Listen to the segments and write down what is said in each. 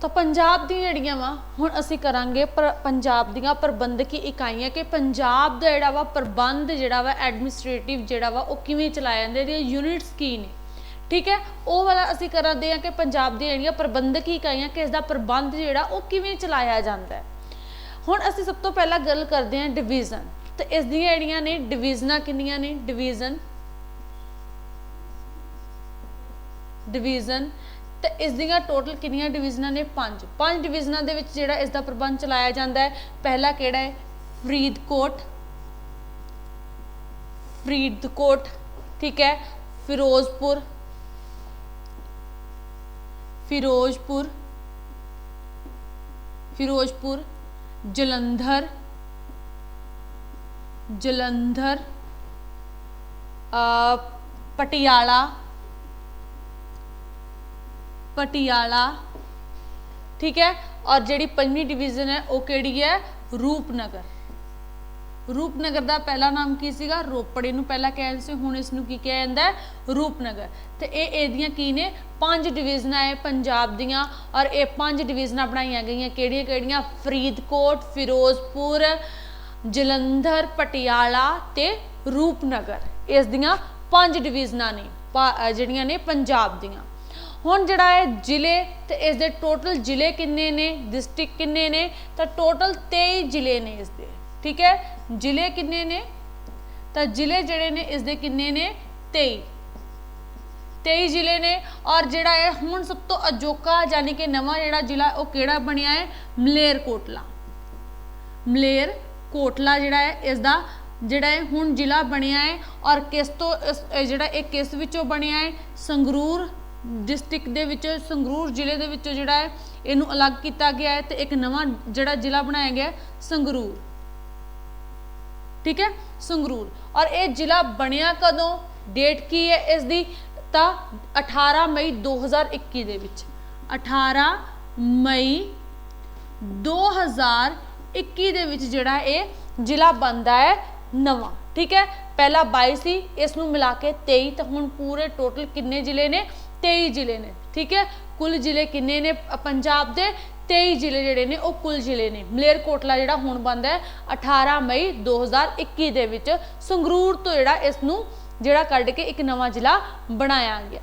ਤਾਂ ਪੰਜਾਬ ਦੀਆਂ ਜਿਹੜੀਆਂ ਵਾ, ਹੁਣ ਅਸੀਂ ਕਰਾਂਗੇ ਪੰਜਾਬ ਦੀਆਂ ਪ੍ਰਬੰਧਕੀ ਇਕਾਈਆਂ ਕਿ ਪੰਜਾਬ ਦਾ ਜਿਹੜਾ ਵਾ ਪ੍ਰਬੰਧ ਜਿਹੜਾ ਵਾ ਐਡਮਿਨਿਸਟ੍ਰੇਟਿਵ ਜਿਹੜਾ ਵਾ, ਉਹ ਕਿਵੇਂ ਚਲਾਇਆ ਜਾਂਦਾ, ਇਹਦੀਆਂ ਯੂਨਿਟਸ ਕੀ ਨੇ। ਠੀਕ ਹੈ? ਉਹ ਵਾਲਾ ਅਸੀਂ ਕਰਾਂਦੇ ਆ ਕਿ ਪੰਜਾਬ ਦੀਆਂ ਜਿਹੜੀਆਂ ਪ੍ਰਬੰਧਕੀ ਇਕਾਈਆਂ ਕਿ ਇਸ ਦਾ ਪ੍ਰਬੰਧ ਜਿਹੜਾ, ਉਹ ਕਿਵੇਂ ਚਲਾਇਆ ਜਾਂਦਾ ਹੈ। ਹੁਣ ਅਸੀਂ ਸਭ ਤੋਂ ਪਹਿਲਾਂ ਗੱਲ ਕਰਦੇ ਹਾਂ ਡਿਵੀਜ਼ਨ ਤੇ ਇਸ ਦੀਆਂ ਜਿਹੜੀਆਂ ਨੇ ਡਿਵੀਜ਼ਨਾਂ ਕਿੰਨੀਆਂ ਨੇ? ਡਿਵੀਜ਼ਨ ਡਿਵੀਜ਼ਨ ਤੇ ਇਸ ਦੀਆਂ ਟੋਟਲ ਕਿੰਨੀਆਂ ਡਿਵੀਜ਼ਨਾਂ ਨੇ? ਪੰਜ। ਪੰਜ ਡਿਵੀਜ਼ਨਾਂ ਦੇ ਵਿੱਚ ਜਿਹੜਾ ਇਸ ਦਾ ਪ੍ਰਬੰਧ ਚਲਾਇਆ ਜਾਂਦਾ ਹੈ, ਪਹਿਲਾ ਕਿਹੜਾ ਹੈ? ਫਰੀਦਕੋਟ। ਫਰੀਦਕੋਟ, ਠੀਕ ਹੈ? ਫਿਰੋਜ਼ਪੁਰ। ਫਿਰੋਜ਼ਪੁਰ। ਫਿਰੋਜ਼ਪੁਰ। ਜਲੰਧਰ। ਜਲੰਧਰ। ਪਟਿਆਲਾ। ਪਟਿਆਲਾ। ਠੀਕ ਹੈ? ਔਰ ਜਿਹੜੀ ਪੰਜਵੀਂ ਡਿਵੀਜ਼ਨ ਹੈ, ਉਹ ਕਿਹੜੀ ਹੈ? ਰੂਪਨਗਰ। ਰੂਪਨਗਰ ਦਾ ਪਹਿਲਾ ਨਾਮ ਕੀ ਸੀਗਾ? ਰੋਪੜ। ਇਹਨੂੰ ਪਹਿਲਾਂ ਕਹਿੰਦੇ ਸੀ, ਹੁਣ ਇਸ ਨੂੰ ਕੀ ਕਿਹਾ ਜਾਂਦਾ ਰੂਪਨਗਰ। ਤੇ ਇਹ ਇਹਦੀਆਂ ਕੀ ਨੇ? ਪੰਜ ਡਿਵੀਜ਼ਨਾਂ ਹੈ ਪੰਜਾਬ ਦੀਆਂ। ਔਰ ਇਹ ਪੰਜ ਡਿਵੀਜ਼ਨਾਂ ਬਣਾਈਆਂ ਗਈਆਂ ਕਿਹੜੀਆਂ ਕਿਹੜੀਆਂ? ਫਰੀਦਕੋਟ, ਫਿਰੋਜ਼ਪੁਰ, ਜਲੰਧਰ, ਪਟਿਆਲਾ ਤੇ ਰੂਪਨਗਰ। ਇਸ ਦੀਆਂ ਪੰਜ ਡਿਵੀਜ਼ਨਾਂ ਨੇ, ਪਾ- ਜਿਹੜੀਆਂ ਨੇ, ਪੰਜਾਬ ਦੀਆਂ। ਹੁਣ ਜਿਹੜਾ ਹੈ ਜ਼ਿਲ੍ਹੇ ਤੇ ਇਸ ਦੇ ਟੋਟਲ ਜ਼ਿਲ੍ਹੇ ਕਿੰਨੇ ਨੇ ਡਿਸਟ੍ਰਿਕਟ ਕਿੰਨੇ ਨੇ, ਤਾਂ ਟੋਟਲ 23 ਜ਼ਿਲ੍ਹੇ ਨੇ ਇਸ ਦੇ, ਠੀਕ ਹੈ? ਜ਼ਿਲ੍ਹੇ ਕਿੰਨੇ ਨੇ? ਤਾਂ ਜ਼ਿਲ੍ਹੇ ਜਿਹੜੇ ਨੇ ਇਸ ਦੇ ਕਿੰਨੇ ਨੇ? 23 23 ਜ਼ਿਲ੍ਹੇ ਨੇ ਔਰ ਜਿਹੜਾ ਹੈ ਹੁਣ ਸਭ ਤੋਂ ਅਜੋਕਾ ਯਾਨੀ ਕਿ ਨਵਾਂ ਜਿਹੜਾ ਜ਼ਿਲ੍ਹਾ, ਉਹ ਕਿਹੜਾ ਬਣਿਆ ਹੈ? ਮਲੇਰਕੋਟਲਾ ਮਲੇਰ ਕੋਟਲਾ ਜਿਹੜਾ ਹੈ, ਇਸ ਦਾ ਜਿਹੜਾ ਹੈ ਹੁਣ ਜ਼ਿਲ੍ਹਾ ਬਣਿਆ ਹੈ ਔਰ ਕਿਸ ਤੋਂ ਇਸ- ਜਿਹੜਾ ਇਹ ਕਿਸ ਵਿੱਚੋਂ ਬਣਿਆ ਹੈ? ਸੰਗਰੂਰ ਡਿਸਟ੍ਰਿਕਟ ਦੇ ਵਿੱਚ, ਸੰਗਰੂਰ ਜ਼ਿਲ੍ਹੇ ਦੇ ਵਿੱਚੋਂ ਜਿਹੜਾ ਹੈ, ਇਹਨੂੰ ਅਲੱਗ ਕੀਤਾ ਗਿਆ ਹੈ ਤੇ ਇੱਕ ਨਵਾਂ ਜਿਹੜਾ ਜ਼ਿਲ੍ਹਾ ਬਣਾਇਆ ਗਿਆ ਸੰਗਰੂਰ। ਠੀਕ ਹੈ? ਸੰਗਰੂਰ। ਔਰ ਇਹ ਜ਼ਿਲ੍ਹਾ ਬਣਿਆ ਕਦੋਂ? ਡੇਟ ਕੀ ਹੈ ਇਸ ਦੀ ਤਾਂ 18 ਮਈ 2021 ਦੇ ਵਿੱਚ। 18 ਮਈ 2021 ਦੇ ਵਿੱਚ ਜਿਹੜਾ ਇਹ ਜ਼ਿਲ੍ਹਾ ਬਣਦਾ ਹੈ ਨਵਾਂ। ਠੀਕ ਹੈ? ਪਹਿਲਾ 22 ਸੀ, ਇਸ ਨੂੰ ਮਿਲਾ ਕੇ 23 ਤਾਂ ਹੁਣ ਪੂਰੇ ਟੋਟਲ ਕਿੰਨੇ ਜ਼ਿਲ੍ਹੇ ਨੇ? 23 ਜ਼ਿਲ੍ਹੇ ਨੇ, ਠੀਕ ਹੈ? ਕੁੱਲ ਜ਼ਿਲ੍ਹੇ ਕਿੰਨੇ ਨੇ? ਪੰਜਾਬ ਦੇ 23 ਜ਼ਿਲ੍ਹੇ ਜਿਹੜੇ ਨੇ, ਉਹ ਕੁੱਲ ਜ਼ਿਲ੍ਹੇ ਨੇ। ਮਲੇਰਕੋਟਲਾ ਜਿਹੜਾ ਹੁਣ ਬਣਦਾ ਹੈ 18 ਮਈ 2021 ਦੇ ਵਿੱਚ ਸੰਗਰੂਰ ਤੋਂ ਜਿਹੜਾ ਇਸ ਨੂੰ ਜਿਹੜਾ ਕੱਢ ਕੇ ਇੱਕ ਨਵਾਂ ਜ਼ਿਲ੍ਹਾ ਬਣਾਇਆ ਗਿਆ,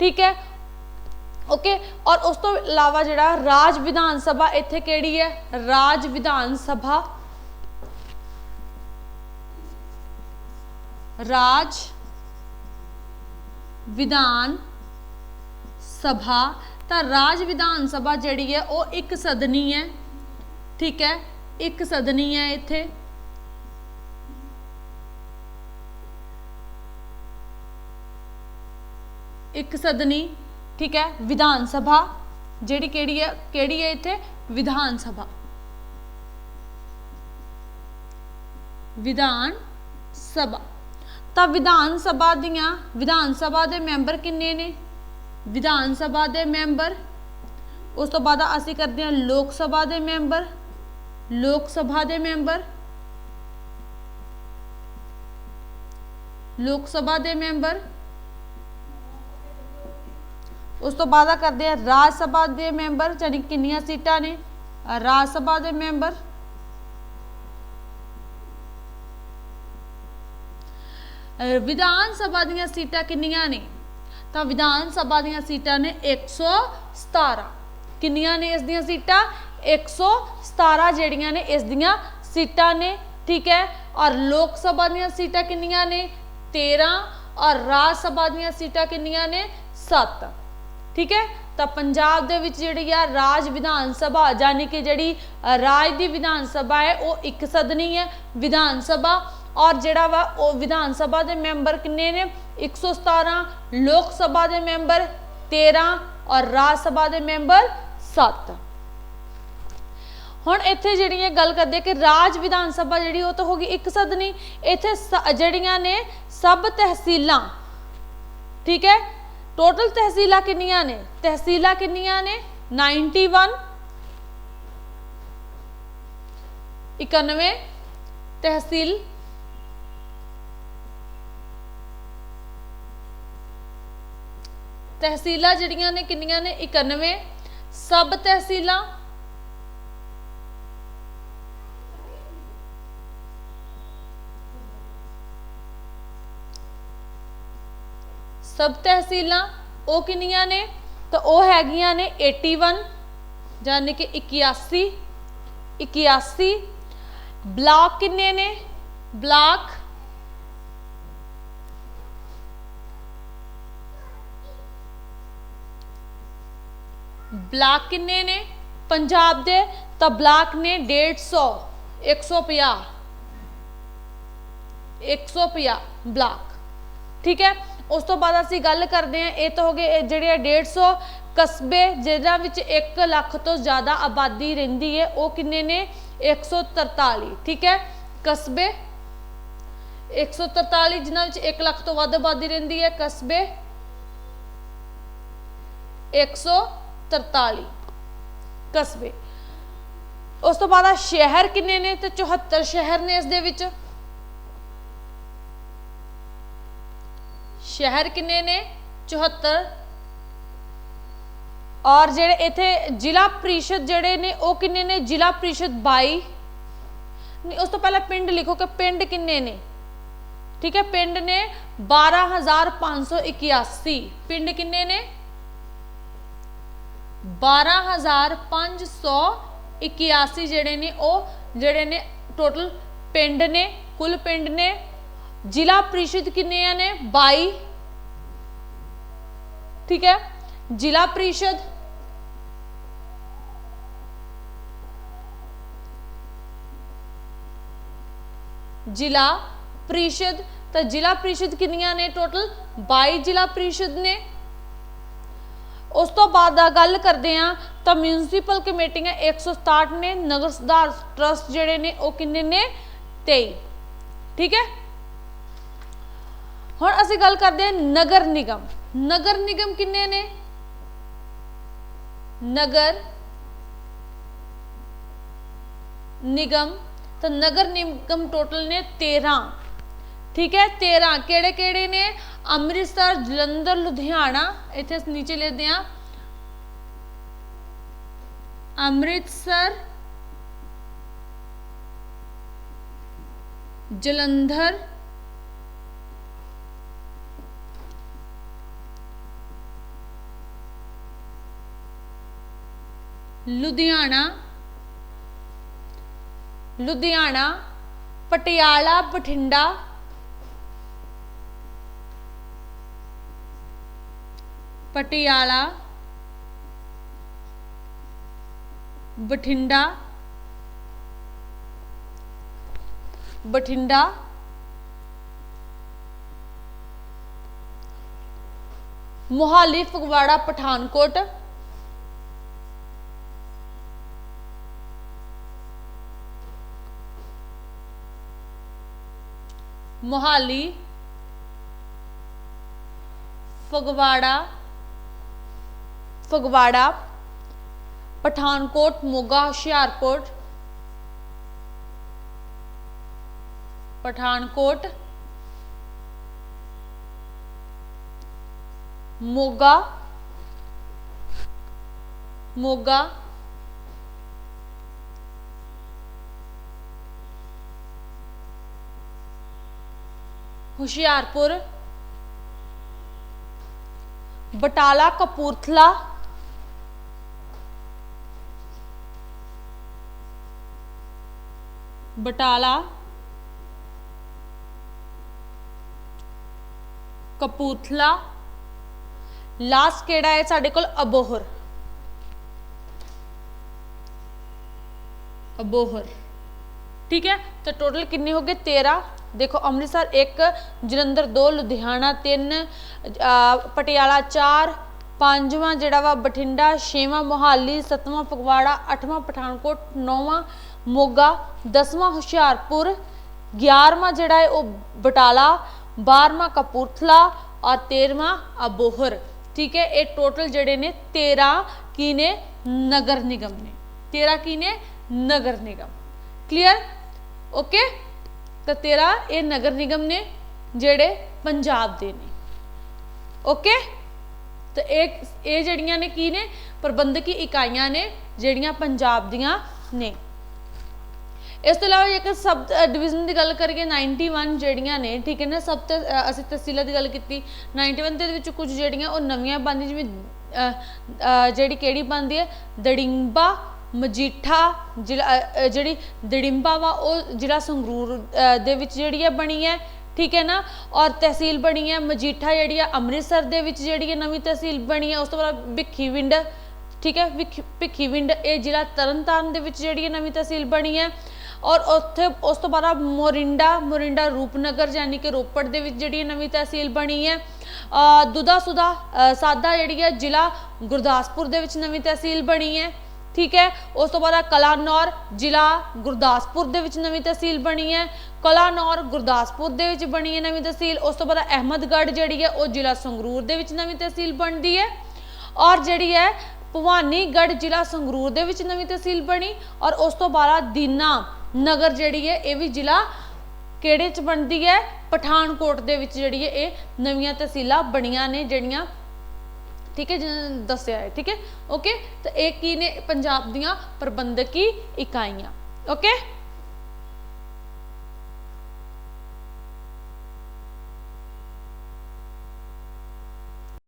ਠੀਕ ਹੈ? ਓਕੇ ਔਰ ਉਸ ਤੋਂ ਇਲਾਵਾ ਜਿਹੜਾ ਰਾਜ ਵਿਧਾਨ ਸਭਾ ਇੱਥੇ ਕਿਹੜੀ ਹੈ? ਰਾਜ ਵਿਧਾਨ ਸਭਾ। ਰਾਜ ਵਿਧਾਨ ਸਭਾ, ਤਾਂ ਰਾਜ ਵਿਧਾਨ ਸਭਾ ਜਿਹੜੀ ਹੈ ਉਹ ਇੱਕ ਸਦਨੀ ਹੈ। ਠੀਕ ਹੈ? ਇੱਕ ਸਦਨੀ ਹੈ ਇੱਥੇ। ਇੱਕ ਸਦਨੀ, ਠੀਕ ਹੈ? ਵਿਧਾਨ ਸਭਾ, ਜਿਹੜੀ ਕਿਹੜੀ ਹੈ? ਕਿਹੜੀ ਹੈ ਇੱਥੇ? ਵਿਧਾਨ ਸਭਾ। ਵਿਧਾਨ ਸਭਾ। ਤਾਂ ਵਿਧਾਨ ਸਭਾ ਦੀਆਂ, ਵਿਧਾਨ ਸਭਾ ਦੇ ਮੈਂਬਰ ਕਿੰਨੇ ਨੇ? ਵਿਧਾਨ ਸਭਾ ਦੇ ਮੈਂਬਰ, ਉਸ ਤੋਂ ਬਾਅਦ ਅਸੀਂ ਕਰਦੇ ਹਾਂ ਲੋਕ ਸਭਾ ਦੇ ਮੈਂਬਰ, ਲੋਕ ਸਭਾ ਦੇ ਮੈਂਬਰ, ਲੋਕ ਸਭਾ ਦੇ ਮੈਂਬਰ, ਉਸ ਤੋਂ ਬਾਅਦ ਕਰਦੇ ਆ ਰਾਜ ਸਭਾ ਦੇ ਮੈਂਬਰ ਜਾਨੀ ਕਿੰਨੀਆਂ ਸੀਟਾਂ ਨੇ ਰਾਜ ਸਭਾ ਦੇ ਮੈਂਬਰ ਵਿਧਾਨ ਸਭਾ ਦੀਆਂ ਸੀਟਾਂ ਕਿੰਨੀਆਂ ਨੇ? ਤਾਂ ਵਿਧਾਨ ਸਭਾ ਦੀਆਂ ਸੀਟਾਂ ਨੇ 117 ਕਿੰਨੀਆਂ ਨੇ ਇਸ ਦੀਆਂ ਸੀਟਾਂ? 117 ਜਿਹੜੀਆਂ ਨੇ ਇਸ ਦੀਆਂ ਸੀਟਾਂ ਨੇ, ਠੀਕ ਹੈ? ਔਰ ਲੋਕ ਸਭਾ ਦੀਆਂ ਸੀਟਾਂ ਕਿੰਨੀਆਂ ਨੇ? 13 ਔਰ ਰਾਜ ਸਭਾ ਦੀਆਂ ਸੀਟਾਂ ਕਿੰਨੀਆਂ ਨੇ? 7 ਠੀਕ ਹੈ? ਤਾਂ ਪੰਜਾਬ ਦੇ ਵਿੱਚ ਜਿਹੜੀ ਆ ਰਾਜ ਵਿਧਾਨ ਸਭਾ ਯਾਨੀ ਕਿ ਜਿਹੜੀ ਰਾਜ ਦੀ ਵਿਧਾਨ ਸਭਾ ਹੈ, ਉਹ ਇੱਕ ਸਦਨੀ ਹੈ ਵਿਧਾਨ ਸਭਾ। ਔਰ ਜਿਹੜਾ ਵਾ, ਉਹ ਵਿਧਾਨ ਸਭਾ ਦੇ ਮੈਂਬਰ ਕਿੰਨੇ ਨੇ? 117 ਲੋਕ ਸਭਾ ਦੇ ਮੈਂਬਰ 13 ਔਰ ਰਾਜ ਸਭਾ ਦੇ ਮੈਂਬਰ 7 ਹੁਣ ਇੱਥੇ ਜਿਹੜੀ ਇਹ ਗੱਲ ਕਰਦੇ ਕਿ ਰਾਜ ਵਿਧਾਨ ਸਭਾ ਜਿਹੜੀ ਉਹ ਤਾਂ ਹੋ ਗਈ ਇੱਕ ਸਦਨੀ ਇੱਥੇ ਸ- ਜਿਹੜੀਆਂ ਨੇ ਸਭ ਤਹਿਸੀਲਾਂ, ਠੀਕ ਹੈ? ਟੋਟਲ ਤਹਿਸੀਲਾਂ ਕਿੰਨੀਆਂ ਨੇ? ਤਹਿਸੀਲਾਂ ਕਿੰਨੀਆਂ ਨੇ? 91 91 ਤਹਿਸੀਲ ਤਹਿਸੀਲਾਂ ਜਿਹੜੀਆਂ ਨੇ ਕਿੰਨੀਆਂ ਨੇ? 91 ਸਬ ਤਹਿਸੀਲਾਂ। ਸਬ ਤਹਿਸੀਲਾਂ ਉਹ ਕਿੰਨੀਆਂ ਨੇ? ਤਾਂ ਉਹ ਹੈਗੀਆਂ ਨੇ 81 ਯਾਨੀ ਕਿ 81 81 ਬਲਾਕ ਕਿੰਨੇ ਨੇ? ਬਲਾਕ ਬਲਾਕ ਕਿੰਨੇ ਨੇ? ਪੰਜਾਬ ਦੇ, ਤਾਂ ਬਲਾਕ ਨੇ 150 150 150 ਬਲਾਕ। ਠੀਕ ਹੈ? ਉਸ ਤੋਂ ਬਾਅਦ ਅਸੀਂ ਗੱਲ ਕਰਦੇ ਹਾਂ, ਇਹ ਤਾਂ ਹੋ ਗਏ ਜਿਹੜੇ ਆ 150 ਕਸਬੇ, ਜਿਹਨਾਂ ਵਿੱਚ 1 ਲੱਖ ਤੋਂ ਜ਼ਿਆਦਾ ਆਬਾਦੀ ਰਹਿੰਦੀ ਹੈ, ਉਹ ਕਿੰਨੇ ਨੇ? 143 ਠੀਕ ਹੈ? ਕਸਬੇ 143 ਜਿਨ੍ਹਾਂ ਵਿੱਚ 1 ਲੱਖ ਤੋਂ ਵੱਧ ਆਬਾਦੀ ਰਹਿੰਦੀ ਹੈ, ਕਸਬੇ 143 ਕਸਬੇ। ਉਸ ਤੋਂ ਬਾਅਦ ਆ ਸ਼ਹਿਰ ਕਿੰਨੇ ਨੇ ਤੇ 74 ਸ਼ਹਿਰ ਨੇ ਇਸ ਦੇ ਵਿੱਚ? ਸ਼ਹਿਰ ਕਿੰਨੇ ਨੇ? 74 ਔਰ ਜਿਹੜੇ ਇੱਥੇ ਜ਼ਿਲ੍ਹਾ ਪ੍ਰੀਸ਼ਦ ਜਿਹੜੇ ਨੇ, ਉਹ ਕਿੰਨੇ ਨੇ? ਜ਼ਿਲ੍ਹਾ ਪ੍ਰੀਸ਼ਦ 22 ਨਹੀਂ, ਉਸ ਤੋਂ ਪਹਿਲਾਂ ਪਿੰਡ ਲਿਖੋ ਕਿ ਪਿੰਡ ਕਿੰਨੇ ਨੇ? ਠੀਕ ਹੈ, ਪਿੰਡ ਨੇ 12581 ਪਿੰਡ ਕਿੰਨੇ ਨੇ? 12581 ਜਿਹੜੇ ਨੇ ਉਹ ਜਿਹੜੇ ਨੇ ਟੋਟਲ ਪਿੰਡ ਨੇ, ਕੁੱਲ ਪਿੰਡ ਨੇ, ਜ਼ਿਲ੍ਹਾ ਪ੍ਰੀਸ਼ਦ ਕਿੰਨੇ ਨੇ? 22 ਠੀਕ ਹੈ? ਜ਼ਿਲ੍ਹਾ ਪ੍ਰੀਸ਼ਦ। ਜ਼ਿਲ੍ਹਾ ਪ੍ਰੀਸ਼ਦ। ਤਾਂ ਜ਼ਿਲ੍ਹਾ ਪ੍ਰੀਸ਼ਦ ਕਿੰਨੀਆਂ ਨੇ ਟੋਟਲ 22 ਜ਼ਿਲ੍ਹਾ ਪ੍ਰੀਸ਼ਦ ਨੇ। ਉਸ ਤੋਂ ਬਾਅਦ ਆ ਗੱਲ ਕਰਦੇ ਆ ਤਾਂ ਮਿਊਨਿਸਪਲ ਕਮੇਟੀਆਂ 167 ਨੇ, ਨਗਰ ਸੁਧਾਰ ਟਰਸਟ ਜਿਹੜੇ ਨੇ, ਉਹ ਕਿੰਨੇ ਨੇ? 23 ਠੀਕ ਹੈ? ਹੁਣ ਅਸੀਂ ਗੱਲ ਕਰਦੇ ਹਾਂ ਨਗਰ ਨਿਗਮ। ਨਗਰ ਨਿਗਮ ਕਿੰਨੇ ਨੇ? ਨਗਰ ਨਿਗਮ। ਤਾਂ ਨਗਰ ਨਿਗਮ ਟੋਟਲ ਨੇ 13 ਠੀਕ ਹੈ? 13 ਕਿਹੜੇ ਕਿਹੜੇ ਨੇ? ਅੰਮ੍ਰਿਤਸਰ ਜਲੰਧਰ ਲੁਧਿਆਣਾ ਇੱਥੇ ਨੀਚੇ ਲਿਖਦੇ ਆ ਅੰਮ੍ਰਿਤਸਰ ਜਲੰਧਰ ਲੁਧਿਆਣਾ ਲੁਧਿਆਣਾ ਪਟਿਆਲਾ ਬਠਿੰਡਾ ਪਟਿਆਲਾ ਬਠਿੰਡਾ ਬਠਿੰਡਾ ਮੁਹਾਲੀ ਫਗਵਾੜਾ ਪਠਾਨਕੋਟ ਮੁਹਾਲੀ ਫਗਵਾੜਾ ਫਗਵਾੜਾ ਪਠਾਨਕੋਟ ਮੋਗਾ ਹੁਸ਼ਿਆਰਪੁਰ ਪਠਾਨਕੋਟ ਮੋਗਾ ਮੋਗਾ ਹੁਸ਼ਿਆਰਪੁਰ ਬਟਾਲਾ ਕਪੂਰਥਲਾ ਬਟਾਲਾ ਕਪੂਥਲਾ ਲਾਸਟ ਕਿਹੜਾ ਹੈ? ਸਾਡੇ ਕੋਲ ਅਬੋਹਰ। ਅਬੋਹਰ। ਠੀਕ ਹੈ? ਤਾਂ ਟੋਟਲ ਕਿੰਨੇ ਹੋ ਗਏ 13 ਦੇਖੋ, ਅੰਮ੍ਰਿਤਸਰ 1 ਜਲੰਧਰ 2 ਲੁਧਿਆਣਾ 3 ਪਟਿਆਲਾ 4 ਪੰਜਵਾਂ ਜਿਹੜਾ ਵਾ ਬਠਿੰਡਾ, ਛੇਵਾਂ ਮੋਹਾਲੀ, ਸੱਤਵਾਂ ਫਗਵਾੜਾ, ਅੱਠਵਾਂ ਪਠਾਨਕੋਟ, ਨੌਵਾਂ ਮੋਗਾ, ਦਸਵਾਂ ਹੁਸ਼ਿਆਰਪੁਰ 11ਵਾਂ ਜਿਹੜਾ ਹੈ ਉਹ ਬਟਾਲਾ 12ਵਾਂ ਕਪੂਰਥਲਾ ਔਰ 13ਵਾਂ ਅਬੋਹਰ। ਠੀਕ ਹੈ, ਇਹ ਟੋਟਲ ਜਿਹੜੇ ਨੇ 13 ਕੀ ਨੇ? ਨਗਰ ਨਿਗਮ ਨੇ। 13 ਕੀ ਨੇ? ਨਗਰ ਨਿਗਮ। ਕਲੀਅਰ ਓਕੇ ਤਾਂ 13 ਇਹ ਨਗਰ ਨਿਗਮ ਨੇ ਜਿਹੜੇ ਪੰਜਾਬ ਦੇ ਨੇ। ਓਕੇ ਤਾਂ ਇਹ ਇਹ ਜਿਹੜੀਆਂ ਨੇ ਕੀ ਨੇ? ਪ੍ਰਬੰਧਕੀ ਇਕਾਈਆਂ ਨੇ ਜਿਹੜੀਆਂ ਪੰਜਾਬ ਦੀਆਂ ਨੇ। ਇਸ ਤੋਂ ਇਲਾਵਾ ਜੇਕਰ ਸਬ ਡਿਵੀਜ਼ਨ ਦੀ ਗੱਲ ਕਰੀਏ 91 ਜਿਹੜੀਆਂ ਨੇ, ਠੀਕ ਹੈ ਨਾ, ਸਭ ਤੇ ਅਸੀਂ ਤਹਿਸੀਲਾਂ ਦੀ ਗੱਲ ਕੀਤੀ 91 ਦੇ ਵਿੱਚ ਕੁਝ ਜਿਹੜੀਆਂ ਉਹ ਨਵੀਆਂ ਬਣਦੀਆਂ, ਜਿਵੇਂ ਜਿਹੜੀ ਕਿਹੜੀ ਬਣਦੀ ਹੈ? ਦੜਿੰਬਾ, ਮਜੀਠਾ, ਜ਼ਿਲ੍ਹਾ ਜਿਹੜੀ ਦੜਿੰਬਾ ਵਾ, ਉਹ ਜ਼ਿਲ੍ਹਾ ਸੰਗਰੂਰ ਦੇ ਵਿੱਚ ਜਿਹੜੀ ਹੈ ਬਣੀ ਹੈ, ਠੀਕ ਹੈ ਨਾ? ਔਰ ਤਹਿਸੀਲ ਬਣੀ ਹੈ ਮਜੀਠਾ, ਜਿਹੜੀ ਆ ਅੰਮ੍ਰਿਤਸਰ ਦੇ ਵਿੱਚ ਜਿਹੜੀ ਹੈ ਨਵੀਂ ਤਹਿਸੀਲ ਬਣੀ ਹੈ, ਉਸ ਤੋਂ ਬਾਅਦ ਭਿੱਖੀਵਿੰਡ, ਠੀਕ ਹੈ? ਭਿੱਖੀ- ਭਿੱਖੀਵਿੰਡ, ਇਹ ਜ਼ਿਲ੍ਹਾ ਤਰਨਤਾਰਨ ਦੇ ਵਿੱਚ ਜਿਹੜੀ ਹੈ ਨਵੀਂ ਤਹਿਸੀਲ ਬਣੀ ਹੈ। ਔਰ ਉੱਥੇ ਉਸ ਤੋਂ ਬਾਅਦ ਮੋਰਿੰਡਾ ਮੋਰਿੰਡਾ ਰੂਪਨਗਰ ਯਾਨੀ ਕਿ ਰੋਪੜ ਦੇ ਵਿੱਚ ਜਿਹੜੀ ਨਵੀਂ ਤਹਿਸੀਲ ਬਣੀ ਹੈ। ਅ, ਦੁਦਾ ਸੁਦਾ ਸਾਦਾ ਜਿਹੜੀ ਹੈ ਜ਼ਿਲ੍ਹਾ ਗੁਰਦਾਸਪੁਰ ਦੇ ਵਿੱਚ ਨਵੀਂ ਤਹਿਸੀਲ ਬਣੀ ਹੈ। ਠੀਕ ਹੈ? ਉਸ ਤੋਂ ਬਾਅਦ ਕਲਾਨੌਰ ਜ਼ਿਲ੍ਹਾ ਗੁਰਦਾਸਪੁਰ ਦੇ ਵਿੱਚ ਨਵੀਂ ਤਹਿਸੀਲ ਬਣੀ ਹੈ। ਕਲਾਨੌਰ ਗੁਰਦਾਸਪੁਰ ਦੇ ਵਿੱਚ ਬਣੀ ਹੈ ਨਵੀਂ ਤਹਿਸੀਲ। ਉਸ ਤੋਂ ਬਾਅਦ ਅਹਿਮਦਗੜ੍ਹ ਜਿਹੜੀ ਹੈ ਉਹ ਜ਼ਿਲ੍ਹਾ ਸੰਗਰੂਰ ਦੇ ਵਿੱਚ ਨਵੀਂ ਤਹਿਸੀਲ ਬਣਦੀ ਹੈ। ਔਰ ਜਿਹੜੀ ਹੈ ਭਵਾਨੀਗੜ੍ਹ ਜ਼ਿਲ੍ਹਾ ਸੰਗਰੂਰ ਦੇ ਵਿੱਚ ਨਵੀਂ ਤਹਿਸੀਲ ਬਣੀ ਔਰ ਉਸ ਤੋਂ ਬਾਅਦ ਦੀਨਾ ਨਗਰ ਜਿਹੜੀ ਹੈ, ਇਹ ਵੀ ਜ਼ਿਲ੍ਹਾ ਕਿਹੜੇ ਚ ਬਣਦੀ ਹੈ? ਪਠਾਨਕੋਟ ਦੇ ਵਿੱਚ ਜਿਹੜੀ ਹੈ, ਇਹ ਨਵੀਆਂ ਤਹਿਸੀਲਾਂ ਬਣੀਆਂ ਨੇ ਜਿਹੜੀਆਂ, ਠੀਕ ਹੈ ਜਿਹਨਾਂ ਨੇ ਦੱਸਿਆ ਹੈ, ਠੀਕ ਹੈ ਓਕੇ ਤਾਂ ਇਹ ਕੀ ਨੇ? ਪੰਜਾਬ ਦੀਆਂ ਪ੍ਰਬੰਧਕੀ ਇਕਾਈਆਂ ਓਕੇ